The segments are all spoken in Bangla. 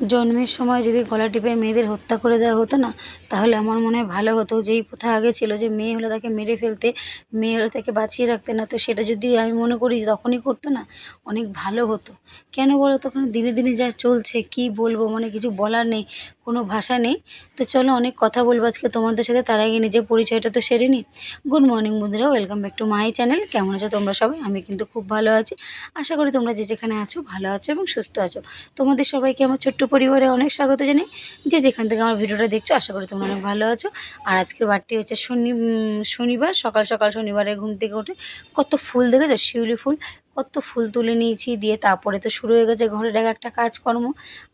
জন্মের সময় যদি গলা টিপে মেয়েদের হত্যা করে দেওয়া হতো না, তাহলে আমার মনে হয় ভালো হতো। যেই প্রথা আগে ছিল যে মেয়ে হলে তাকে মেরে ফেলতে, মেয়ে হলে তাকে বাঁচিয়ে রাখতে, না তো সেটা যদি আমি মনে করি তখনই করতো না, অনেক ভালো হতো। কেন বলো তখন দিনে দিনে যা চলছে, কি বলব মানে কিছু বলার নেই, কোনো ভাষা নেই। তো চলো অনেক কথা বলব আজকে তোমাদের সাথে, তার আগে নিজের পরিচয়টা তো সেরে নিই। গুড মর্নিং বন্ধুরা welcome back to my channel কেমন আছো তোমরা সবাই? আমি কিন্তু খুব ভালো আছি। আশা করি তোমরা যে যেখানে আছো, ভালো আছো এবং সুস্থ আছো। তোমাদের সবাইকে আমার ছোট্ট পরিবারে অনেক স্বাগত জানাই। যে যেখান থেকে আমার ভিডিওটা দেখছ, আশা করি তোমরা অনেক ভালো আছো। আর আজকের বারটি হচ্ছে শনি শনিবার, সকাল সকাল শনিবারের ঘুম থেকে উঠে কত ফুল দেখেছ? শিউলি ফুল, কত ফুল তুলে নিয়েছি দিয়ে তারপরে তো শুরু হয়ে গেছে ঘরের এক একটা কাজকর্ম।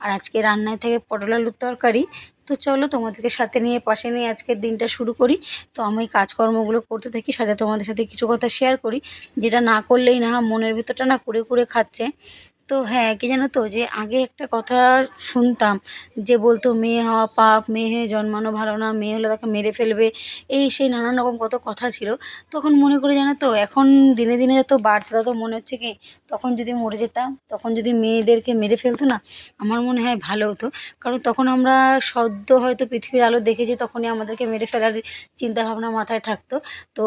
আর আজকে রান্নায় থেকে পটল আলুর তরকারি। তো চলো তোমাদেরকে সাথে নিয়ে পাশে নিয়ে আজকের দিনটা শুরু করি। তো আমি কাজকর্মগুলো করতে থাকি, সাথে তোমাদের সাথে কিছু কথা শেয়ার করি। যেটা না করলেই না মনের ভেতরটা না কুড়ে কুড়ে খাচ্ছে। তো হ্যাঁ কি জানো তো, যে আগে একটা কথা শুনতাম যে বলতো, মেয়ে হওয়া পাপ, মেয়ে হয়ে জন্মানো ভালো না, মেয়ে হলে তাকে মেরে ফেলবে। এই সেই নানান রকম কত কথা ছিল। তখন মনে করে জানো তো, এখন দিনে দিনে যত বাড়ছে, তত মনে হচ্ছে কি, তখন যদি মরে যেতাম, তখন যদি মেয়েদেরকে মেরে ফেলতো না, আমার মনে হয় ভালো হতো। কারণ তখন আমরা সদ্য হয়তো পৃথিবীর আলো দেখেছি, তখনই আমাদেরকে মেরে ফেলার চিন্তাভাবনা মাথায় থাকতো। তো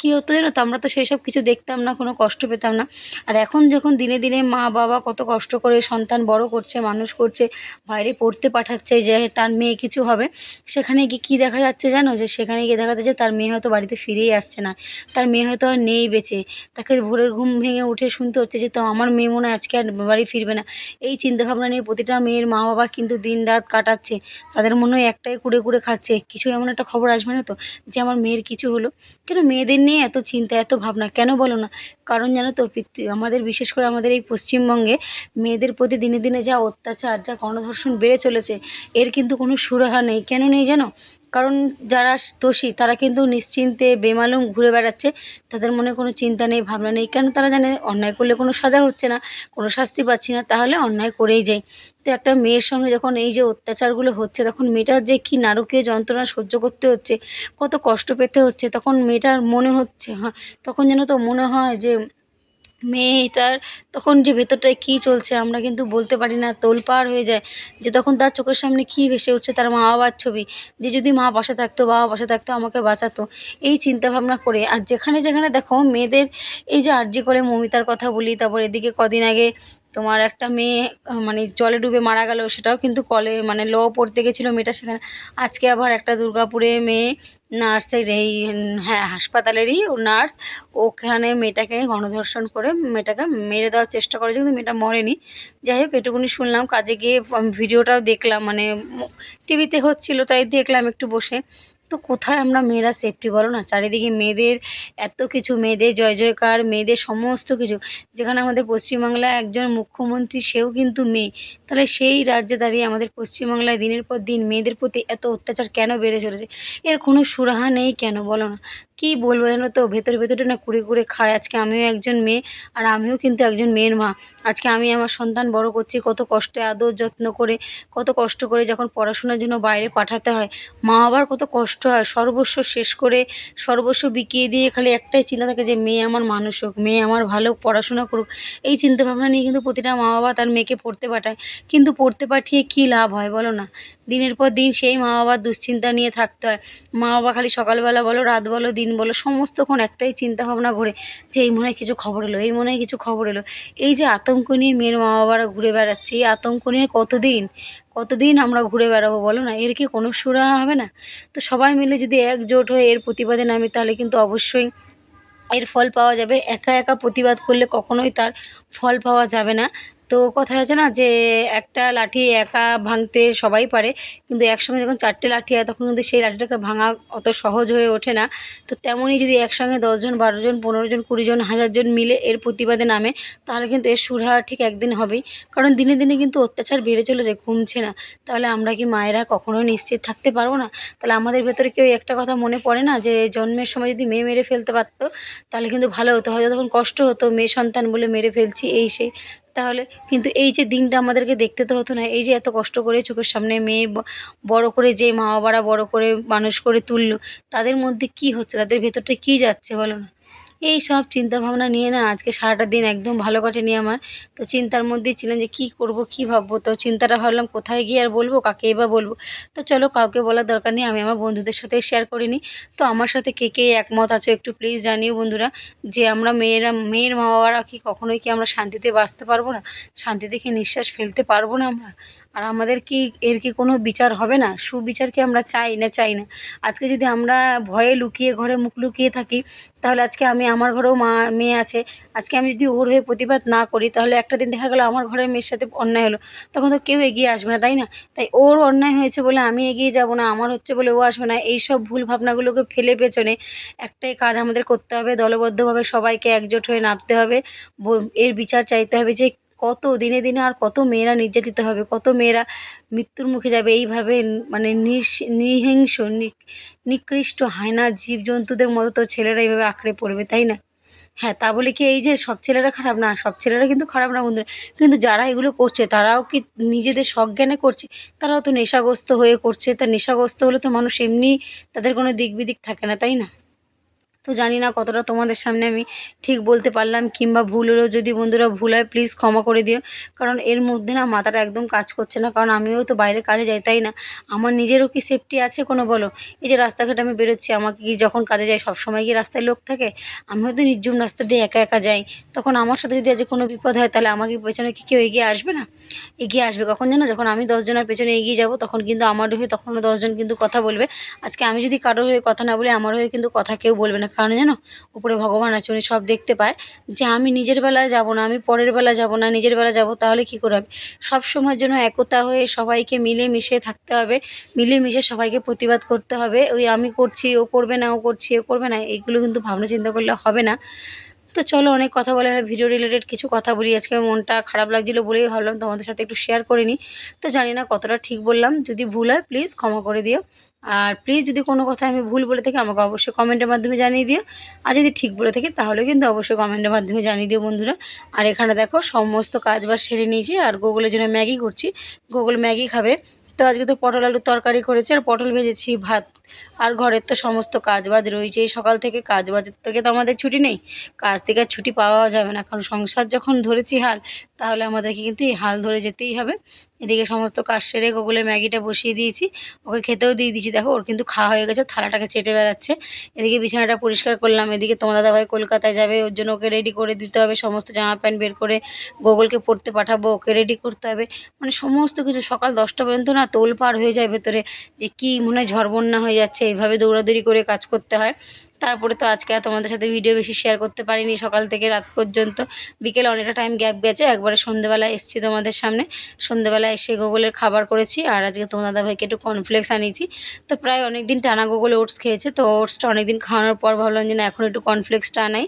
কী হতো জানো তো? আমরা তো সেই সব কিছু দেখতাম না, কোনো কষ্ট পেতাম না। আর এখন যখন দিনে দিনে মা বাবা কত কষ্ট করে সন্তান বড় করছে, মানুষ করছে, বাইরে পড়তে পাঠাচ্ছে যে তার মেয়ে কিছু হবে, সেখানে গিয়ে কী দেখা যাচ্ছে জানো? যে সেখানে গিয়ে দেখা যাচ্ছে তার মেয়ে হয়তো বাড়িতে ফিরেই আসছে না। তার মেয়ে হয়তো আর নেই বেঁচে। তাকে ভোরের ঘুম ভেঙে উঠে শুনতে হচ্ছে যে তো আমার মেয়ে মনে আজকে আর বাড়ি ফিরবে না। এই চিন্তাভাবনা নিয়ে প্রতিটা মেয়ের মা বাবা কিন্তু দিন রাত কাটাচ্ছে। তাদের মনে হয় একটাই কুড়ে কুড়ে খাচ্ছে। কিছু এমন একটা খবর আসবে না তো? যে আমার মেয়ের কিছু হলো। কেন মেয়েদের নিয়ে এত চিন্তা, এত ভাবনা, কেন বলো না? কারণ জানো তো আমাদের বিশেষ করে আমাদের এই পশ্চিমবঙ্গে মেয়েদের প্রতি দিনে দিনে যা অত্যাচার, যা গণধর্ষণ বেড়ে চলেছে, এর কিন্তু কোনো সুরাহা নেই। কেন নেই জানো? কারণ যারা দোষী, তারা কিন্তু নিশ্চিন্তে বেমালুম ঘুরে বেড়াচ্ছে। তাদের মনে কোনো চিন্তা নেই, ভাবনা নেই। কেন তারা জানে অন্যায় করলে কোনো সাজা হচ্ছে না, কোনো শাস্তি পাচ্ছি না, তাহলে অন্যায় করেই যাই তো একটা মেয়ের সঙ্গে যখন এই যে অত্যাচারগুলো হচ্ছে, তখন মেয়েটার যে কী নারকীয় যন্ত্রণা সহ্য করতে হচ্ছে, কত কষ্ট পেতে হচ্ছে, তখন মেয়েটার মনে হচ্ছে হ্যাঁ তখন যেন তো মনে হয় যে মেয়েটার তখন যে ভেতরটায় কী চলছে আমরা কিন্তু বলতে পারি না, তোলপাড় হয়ে যায়। যে তখন তার চোখের সামনে কী ভেসে উঠছে তার মা বাবার ছবি। যে যদি মা পাশে থাকতো, বাবা পাশে থাকতো, আমাকে বাঁচাতো। এই চিন্তা ভাবনা করে আর যেখানে যেখানে দেখো মেয়েদের এই যে আর্জি করে মমিতার কথা বলি, তারপর এদিকে কদিন আগে তোমার একটা মেয়ে মানে জলে ডুবে মারা গেল, সেটাও কিন্তু কলে মানে ল পড়তে গেছিল মেয়েটা সেখানে। আজকে আবার একটা দুর্গাপুরে মেয়ে নার্সের এই হ্যাঁ হাসপাতালেরই নার্স, ওখানে মেয়েটাকে গণধর্ষণ করে মেয়েটাকে মেরে দেওয়ার চেষ্টা করেছে, কিন্তু মেয়েটা মরেনি। যাই হোক, এটুকুনি শুনলাম, কাজে গিয়ে ভিডিওটাও দেখলাম মানে টিভিতে হচ্ছিল, তাই দেখলাম একটু বসে। তো কোথায় আমরা মেয়েরা সেফটি বলো না? চারিদিকে মেয়েদের এত কিছু, মেয়েদের জয় জয়কার, মেয়েদের সমস্ত কিছু। যেখানে আমাদের পশ্চিমবাংলায় একজন মুখ্যমন্ত্রী, সেও কিন্তু মেয়ে। তাহলে সেই রাজ্যে দাঁড়িয়ে আমাদের পশ্চিমবাংলায় দিনের পর দিন মেয়েদের প্রতি এত অত্যাচার কেন বেড়ে চলেছে? এর কোনো সুরাহা নেই কেন বলো না? কী বলব জানো তো? ভেতরে ভেতরে না কুড়ে কুড়ে খায়। আজকে আমিও একজন মেয়ে আর আমিও কিন্তু একজন মেয়ের মা। আজকে আমি আমার সন্তান বড় করছি, কত কষ্টে আদর যত্ন করে, কত কষ্ট করে যখন পড়াশোনার জন্য বাইরে পাঠাতে হয়, মা বাবার কত কষ্ট হয়। সর্বস্ব শেষ করে, সর্বস্ব বিকিয়ে দিয়ে খালি একটাই চিন্তা থাকে যে মেয়ে আমার মানুষ হোক, মেয়ে আমার ভালো পড়াশোনা করুক। এই চিন্তাভাবনা নিয়ে কিন্তু প্রতিটা মা বাবা তার মেয়েকে পড়তে পাঠায়। কিন্তু পড়তে পাঠিয়ে কী লাভ হয় বলো না? দিনের পর দিন সেই মা বাবার দুশ্চিন্তা নিয়ে থাকতে হয়। মা বাবা খালি সকালবেলা বলো, রাত বলো, দিন বলো, সমস্তক্ষণ একটাই চিন্তা ভাবনা ঘুরে যে এই মনে হয় কিছু খবর এলো, এই মনে হয় কিছু খবর এলো। এই যে আতঙ্ক নিয়ে মেয়ের মা বাবারা ঘুরে বেড়াচ্ছে, এই আতঙ্ক নিয়ে কতদিন কতদিন আমরা ঘুরে বেড়াবো বলো না? এর কি কোনো সুরা হবে না? তো সবাই মিলে যদি একজোট হয়ে এর প্রতিবাদে নামি, তাহলে কিন্তু অবশ্যই এর ফল পাওয়া যাবে। একা একা প্রতিবাদ করলে কখনোই তার ফল পাওয়া যাবে না। তো কথা আছে না যে একটা লাঠি একা ভাঙতে সবাই পারে, কিন্তু একসঙ্গে যখন চারটে লাঠি হয় তখন কিন্তু সেই লাঠিটাকে ভাঙা অত সহজ হয়ে ওঠে না। তো তেমনই যদি একসঙ্গে দশজন, বারোজন পনেরো জন কুড়ি জন হাজার জন মিলে এর প্রতিবাদে নামে, তাহলে কিন্তু এর সুরাহা ঠিক একদিন হবেই। কারণ দিনে দিনে কিন্তু অত্যাচার বেড়ে চলেছে কমছে না। তাহলে আমরা কি মায়েরা কখনোই নিশ্চিত থাকতে পারব না? তাহলে আমাদের ভেতরে কেউ একটা কথা মনে পড়ে না যে জন্মের সময় যদি মেয়ে মেরে ফেলতে পারতো, তাহলে কিন্তু ভালো হতো। হয়তো তখন কষ্ট হতো, মেয়ে সন্তান বলে মেরে ফেলছি, এই সেই। তাহলে কিন্তু এই যে দিনটা আমাদেরকে দেখতে তো হতো না, এই যে এত কষ্ট করে চোখের সামনে মেয়ে বড় করে যে মা বাবারা বড় করে মানুষ করে তুললো, তাদের মধ্যে কি হচ্ছে? তাদের ভেতরটা কি যাচ্ছে বলো না? এই সব চিন্তাভাবনা নিয়ে না আজকে সারাটা দিন একদম ভালো কাটেনি আমার। তো চিন্তার মধ্যেই ছিলাম যে কী করব, কী ভাববো? তো চিন্তাটা ভাবলাম কোথায় গিয়ে আর বলব, কাকে বা বলব? তো চলো কাউকে বলার দরকার নেই, আমি আমার বন্ধুদের সাথে শেয়ার করিনি তো আমার সাথে কে কে একমত আছো একটু প্লিজ জানিও বন্ধুরা, যে আমরা মেয়েরা, মেয়ের মা বাবারা কি কখনোই কি আমরা শান্তিতে বাঁচতে পারব না? শান্তিতে কি নিঃশ্বাস ফেলতে পারব না আমরা? আর আমাদের কি, এর কি কোনো বিচার হবে না? সুবিচার কি আমরা চাই না চাই না? আজকে যদি আমরা ভয়ে লুকিয়ে ঘরে মুখ লুকিয়ে থাকি, তাহলে আজকে আমি আমার ঘরেও মা, মেয়ে আছে। আজকে আমি যদি ওর হয়ে প্রতিবাদ না করি, তাহলে একটা দিন দেখা গেলো আমার ঘরের মেয়ের সাথে অন্যায় হলো। তখন তো কেউ এগিয়ে আসবে না, তাই না? তাই ওর অন্যায় হয়েছে বলে আমি এগিয়ে যাব না, আমার হচ্ছে বলে ও আসবে না। এই সব ভুল ভাবনাগুলোকে ফেলে পেছনে একটাই কাজ আমাদের করতে হবে, দলবদ্ধভাবে সবাইকে একজোট হয়ে নামতে হবে। এর বিচার চাইতে হবে যে কত দিনে দিনে আর কত মেয়েরা নির্যাতিত হবে, কত মেয়েরা মৃত্যুর মুখে যাবে, এইভাবে মানে নিহিংস নিকৃষ্ট হায়না জীবজন্তুদের মতো তো ছেলেরা এইভাবে আঁকড়ে পড়বে, তাই না? হ্যাঁ তা বলে কি এই যে সব ছেলেরা খারাপ? না, সব ছেলেরা কিন্তু খারাপ না বন্ধুরা। কিন্তু যারা এগুলো করছে, তারাও কি নিজেদের সজ্ঞানে করছে? তারাও তো নেশাগ্রস্ত হয়ে করছে। তা নেশাগ্রস্ত হলে তো মানুষ এমনি তাদের কোনো দিক বিদিক থাকে না, তাই না? তো জানি না কতটা তোমাদের সামনে আমি ঠিক বলতে পারলাম কিংবা ভুল হলেও যদি বন্ধুরা ভুল হয় প্লিজ ক্ষমা করে দিও। কারণ এর মধ্যে না মাথাটা একদম কাজ করছে না, কারণ আমিও তো বাইরে কাজে যাই, তাই না? আমার নিজেরও কি সেফটি আছে কোনো বলো? এই যে রাস্তাঘাটে আমি বেরোচ্ছি, আমাকে কি যখন কাজে যাই, সবসময় কি রাস্তায় লোক থাকে? আমি হয়তো নির্জুম রাস্তা দিয়ে একা একা যাই। তখন আমার সাথে যদি আজ কোনো বিপদ হয়, তাহলে আমাকে পেছনে কি কেউ এগিয়ে আসবে না? এগিয়ে আসবে কখন জানো যখন আমি দশজনের পেছনে এগিয়ে যাব, তখন কিন্তু আমার হয়ে, তখনও দশজন কিন্তু কথা বলবে। আজকে আমি যদি কারোর হয়ে কথা না বলি, আমার হয়ে কিন্তু কথা কেউ বলবে না। কারণ জানো? উপরে ভগবান আছে, উনি সব দেখতে পায়। যে আমি নিজের বেলায় যাব না, আমি পরের বেলা যাব না, নিজের বেলা যাব, তাহলে কি করে হবে? সব সময়ের জন্য একতা হয়ে সবাইকে মিলে মিশে থাকতে হবে মিলে মিশে সবাইকে প্রতিবাদ করতে হবে। ওই আমি করছি, ও করবে না, ও করছি, ও করবে না, এইগুলো কিন্তু ভাবনা চিন্তা করলে হবে না। তো চলো অনেক কথা বলে, আমি ভিডিও রিলেটেড কিছু কথা বলি। আজকে মনটা খারাপ লাগছিল বলেই ভাবলাম তোমাদের সাথে একটু শেয়ার করে নিই। তো জানি না কতটা ঠিক বললাম, যদি ভুল হয় প্লিজ ক্ষমা করে দিও। আর প্লিজ যদি কোনো কথা আমি ভুল বলে থাকি, আমাকে অবশ্যই কমেন্টের মাধ্যমে জানিয়ে দিও। আর যদি ঠিক বলে থাকি, তাহলেও কিন্তু অবশ্যই কমেন্টের মাধ্যমে জানিয়ে দিও বন্ধুরা। আর এখানে দেখো সমস্ত কাজ বাজ সেরে নিয়েছি, আর গুগলের জন্য ম্যাগি করছি। গুগল ম্যাগি খাবে। তো আজকে তো পটল আলুর তরকারি করেছি, আর পটল ভেজেছি, ভাত আর ঘরের তো সমস্ত কাজবাজ রয়েছে সকাল থেকে কাজবাজের থেকে তো আমাদের ছুটি নেই। কাজ থেকে আর ছুটি পাওয়া যাবে না, কারণ সংসার যখন ধরেছি হাল, তাহলে আমাদেরকে কিন্তু এই হাল ধরে যেতেই হবে। এদিকে সমস্ত কাজ সেরে গুগলের ম্যাগিটা বসিয়ে দিয়েছি। ওকে খেতেও দিয়ে দিয়েছি। দেখো, ওর কিন্তু খাওয়া হয়ে গেছে, থালাটাকে চেটে বেড়াচ্ছে। এদিকে বিছানাটা পরিষ্কার করলাম। এদিকে তোমার দাদাভাই কলকাতায় যাবে, ওর জন্য ওকে রেডি করে দিতে হবে। সমস্ত জামা প্যান্ট বের করে গুগলকে পড়তে পাঠাবো, ওকে রেডি করতে হবে। মানে সমস্ত কিছু, সকাল দশটা পর্যন্ত না তোল পার হয়ে যায় ভেতরে। যে কী মনে হয় ঝড় বন্যা হয়ে যাচ্ছে এইভাবে দৌড়াদৌড়ি করে কাজ করতে হয়। তারপরে তো আজকে আর তোমাদের সাথে ভিডিও বেশি শেয়ার করতে পারিনি, সকাল থেকে রাত পর্যন্ত। বিকেলে অনেকটা টাইম গ্যাপ গেছে, একবারে সন্ধেবেলা এসেছি তোমাদের সামনে। সন্ধেবেলা এসে গুগলের খাবার করেছি, আর আজকে তোমার দাদাভাইকে একটু কর্নফ্লেক্স আনিয়েছি। তো প্রায় অনেক দিন টানা গুগল ওটস খেয়েছে, তো ওটসটা অনেক দিন খাওয়ানোর পর ভাবলাম যে না, এখন একটু কর্নফ্লেক্সটা আনাই।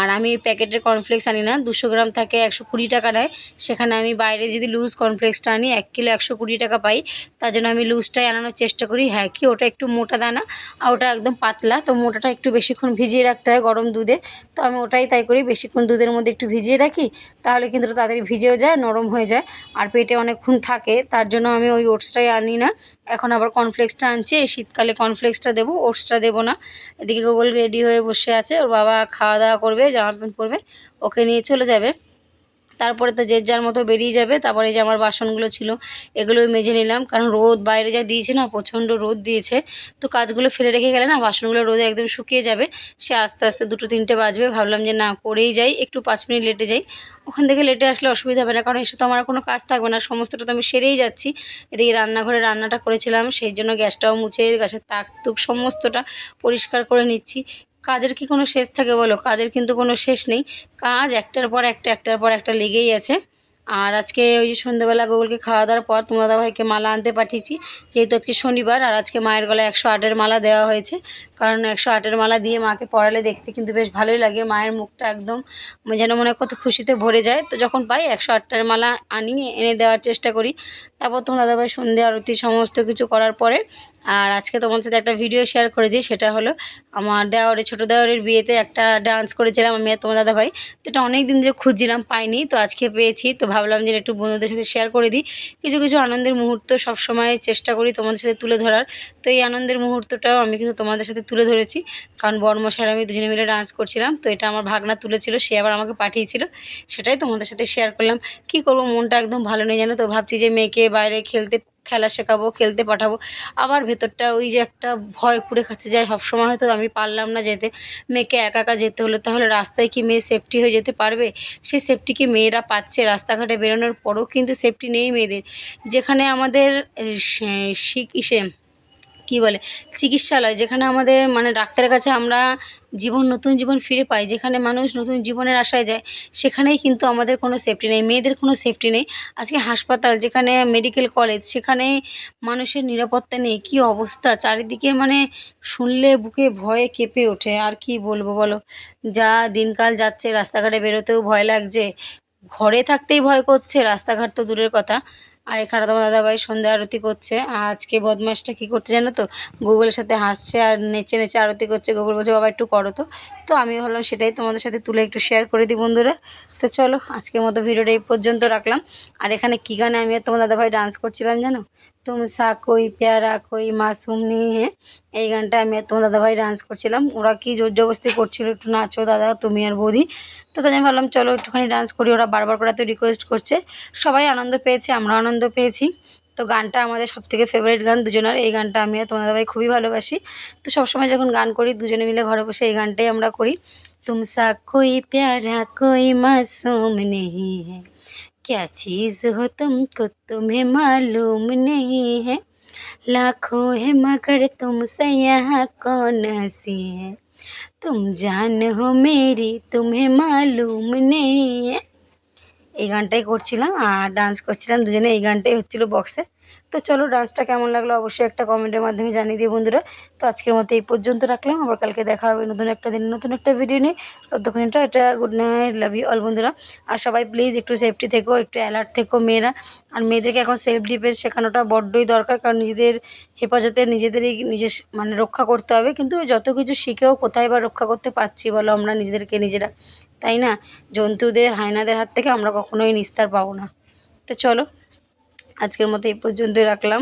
আর আমি এই প্যাকেটের কর্নফ্লেক্স আনি না, দুশো গ্রাম থাকে একশো কুড়ি টাকা নেয়। সেখানে আমি বাইরে যদি লুজ কর্নফ্লেক্সটা আনি, এক কিলো একশো কুড়ি টাকা পাই। তার জন্য আমি লুজটাই আনানোর চেষ্টা করি। হ্যাঁ কি ওটা একটু মোটা দানা, আর ওটা একদম পাতলা, তো মোটাটা একটু বেশিক্ষণ ভিজিয়ে রাখতে হয় গরম দুধে। তো আমি ওটাই তাই করি, বেশিক্ষণ দুধের মধ্যে একটু ভিজিয়ে রাখি, তাহলে কিন্তু তাড়াতাড়ি ভিজেও যায়, নরম হয়ে যায়। আর পেটে অনেকক্ষণ থাকে, তার জন্য আমি ওই ওটসটাই আনি না। এখন আবার কর্নফ্লেক্সটা আনছি, এই শীতকালে কর্নফ্লেক্সটা দেবো, ওটসটা দেবো না। এদিকে গোগল রেডি হয়ে বসে আছে, ওর বাবা খাওয়া দাওয়া করবে জামা প্যান্ট পরবে, ওকে নিয়ে চলে যাবে। তারপরে তো যে যার মতো বেরিয়ে যাবে, তারপরে যে আমার বাসনগুলো ছিল, এগুলোই মেজে নিলাম। কারণ রোদ বাইরে যা দিয়েছে না, প্রচণ্ড রোদ দিয়েছে। তো কাজগুলো ফেলে রেখে গেলে না, বাসনগুলো রোদে একদম শুকিয়ে যাবে। সে আস্তে আস্তে দুটো তিনটে বাজবে। ভাবলাম যে না, করেই যাই, একটু পাঁচ মিনিট লেটে যাই। ওখান থেকে লেটে আসলে অসুবিধা হবে না, কারণ এসে তো আমার কোনো কাজ থাকবে না। সমস্তটা তো আমি সেরেই যাচ্ছি। এদিকে রান্নাঘরে রান্নাটা করেছিলাম, সেই জন্য গ্যাসটাও মুছে, গ্যাসের তাক তুক সমস্তটা পরিষ্কার করে নিচ্ছি। কাজের কি কোনো শেষ থাকে বলো? কাজের কিন্তু কোনো শেষ নেই। কাজ একটার পর একটা, একটার পর একটা লেগেই আছে। আর আজকে ওই যে সন্ধ্যেবেলা গোগলকে খাওয়া দাওয়ার পর তোমার দাদাভাইকে মালা আনতে পাঠিয়েছি। যেহেতু আজকে শনিবার, আর আজকে মায়ের গলায় একশো আটের মালা দেওয়া হয়েছে। কারণ একশো আটের মালা দিয়ে মাকে পড়ালে দেখতে কিন্তু বেশ ভালোই লাগে। মায়ের মুখটা একদম যেন মনে কত খুশিতে ভরে যায়। তো যখন পাই একশো আটটার মালা আনি এনে দেওয়ার চেষ্টা করি। তারপর তোমার দাদাভাই সন্ধে, আরতি, সমস্ত কিছু করার পরে আর আজকে তোমার সাথে একটা ভিডিও শেয়ার করেছি, সেটা হলো আমার দেওয়ারের ছোটো দেওয়ারের বিয়েতে একটা ডান্স করেছিলাম আমি আর তোমার দাদাভাই। তো এটা অনেক দিন ধরে খুঁজছিলাম, পাইনি, তো আজকে পেয়েছি। তো ভাবলাম যে একটু বন্ধুদের সাথে শেয়ার করে দিই। কিছু কিছু আনন্দের মুহূর্ত সবসময় চেষ্টা করি তোমাদের সাথে তুলে ধরার। তো এই আনন্দের মুহূর্তটাও আমি কিন্তু তোমাদের সাথে তুলে ধরেছি। কারণ বর্মশার আমি দুজনে মিলে ডান্স করছিলাম, তো এটা আমার ভাগনা তুলেছিল, সে আবার আমাকে পাঠিয়েছিল। সেটাই তোমাদের সাথে শেয়ার করলাম। কি করব, মনটা একদম ভালো নেই জানো তো, ভাবছি যে মেয়েকে বাইরে খেলতে খেলা শেখাবো, খেলতে পাঠাবো। আবার ভেতরটা ওই যে একটা ভয় পুড়ে খাচ্ছে যায় সবসময় হয়তো আমি পারলাম না যেতে। মেয়েকে একা একা যেতে হলো তাহলে রাস্তায় কি মেয়ে সেফটি হয়ে যেতে পারবে? সে সেফটি কি মেয়েরা পাচ্ছে? রাস্তাঘাটে বেরোনোর পরও কিন্তু সেফটি নেই মেয়েদের। যেখানে আমাদের শিখ, ইসে কী বলে, চিকিৎসালয়, যেখানে আমাদের মানে ডাক্তারের কাছে আমরা জীবন, নতুন জীবন ফিরে পাই, যেখানে মানুষ নতুন জীবনের আশায় যায়, সেখানেই কিন্তু আমাদের কোনো সেফটি নেই, মেয়েদের কোনো সেফটি নেই। আজকে হাসপাতাল, যেখানে মেডিকেল কলেজ সেখানে মানুষের নিরাপত্তা নেই, কী অবস্থা? চারিদিকে মানে শুনলে বুকে ভয়ে কেঁপে ওঠে, আর কি বলব বলো? যা দিনকাল যাচ্ছে, রাস্তাঘাটে বেরোতেও ভয় লাগছে, ঘরে থাকতেই ভয় করছে, রাস্তাঘাট তো দূরের কথা। আর এখানে তোমার দাদাভাই সন্ধ্যা আরতি করছে। আর আজকে বদমাসটা কী করছে জানো তো? গুগলের সাথে হাসছে আর নেচে নেচে আরতি করছে। গুগল বলছে, বাবা, একটু করো তো। তো আমি ভাবলাম সেটাই তোমাদের সাথে তুলে একটু শেয়ার করে দিই বন্ধুরা। তো চলো, আজকের মতো ভিডিওটা এই পর্যন্ত রাখলাম। আর এখানে কী গানে আমি আর তোমার দাদাভাই ডান্স করছিলাম জানো? তুম সা কই প্যারা কই মাসুম নিয়ে এই গানটা আমি আর তোমার দাদাভাই ডান্স করছিলাম ওরা কি জোর জবস্তি করছিল একটু নাচো দাদা, তুমি আর বৌদি। তো তাই আমি ভাবলাম, চলো একটুখানি ডান্স করি। ওরা বারবার করে এত রিকোয়েস্ট করছে। সবাই আনন্দ পেয়েছে আমরা আনন্দ পেয়েছি। তো গানটা আমাদের সব থেকে ফেভারিট গান দুজনের। এই গানটা আমি আর তোমার দাদাভাই খুবই ভালোবাসি। তো সবসময় যখন গান করি, দুজনে মিলে ঘরে বসে এই গানটাই আমরা করি। তুমসা কই প্যারা কই মাসুম নেই হ্যাঁ क्या चीज़ हो तुमको तुम्हें मालूम नहीं है लाखों है मगर तुमसे यहाँ कौन हंसी है तुम जान हो मेरी तुम्हें मालूम नहीं है এই গানটাই করছিলাম আর ডান্স করছিলাম দুজনে এই গানটাই হচ্ছিলো বক্সে তো চলো ডান্সটা কেমন লাগল অবশ্যই একটা কমেন্টের মাধ্যমে জানিয়ে দিই বন্ধুরা। তো আজকের মতো এই পর্যন্ত রাখলাম। আবার কালকে দেখা হবে নতুন একটা দিন, নতুন একটা ভিডিও নিয়ে। ততক্ষণ এটা এটা good night love you all বন্ধুরা। আর সবাই প্লিজ একটু সেফটি থেকো, একটু অ্যালার্ট থেকো মেয়েরা। আর মেয়েদেরকে এখন সেলফ ডিফেন্স শেখানোটা বড্ডই দরকার, কারণ নিজেদের হেফাজতে নিজেদেরই নিজের মানে রক্ষা করতে হবে। কিন্তু যত কিছু শিখেও কোথায় বা রক্ষা করতে পারছি বলো আমরা নিজেদেরকে, নিজেরা। তাই না? জন্তুদের, হায়নাদের হাত থেকে আমরা কখনোই নিস্তার পাবো না। তো চলো। আজকের মতো এই পর্যন্তই রাখলাম।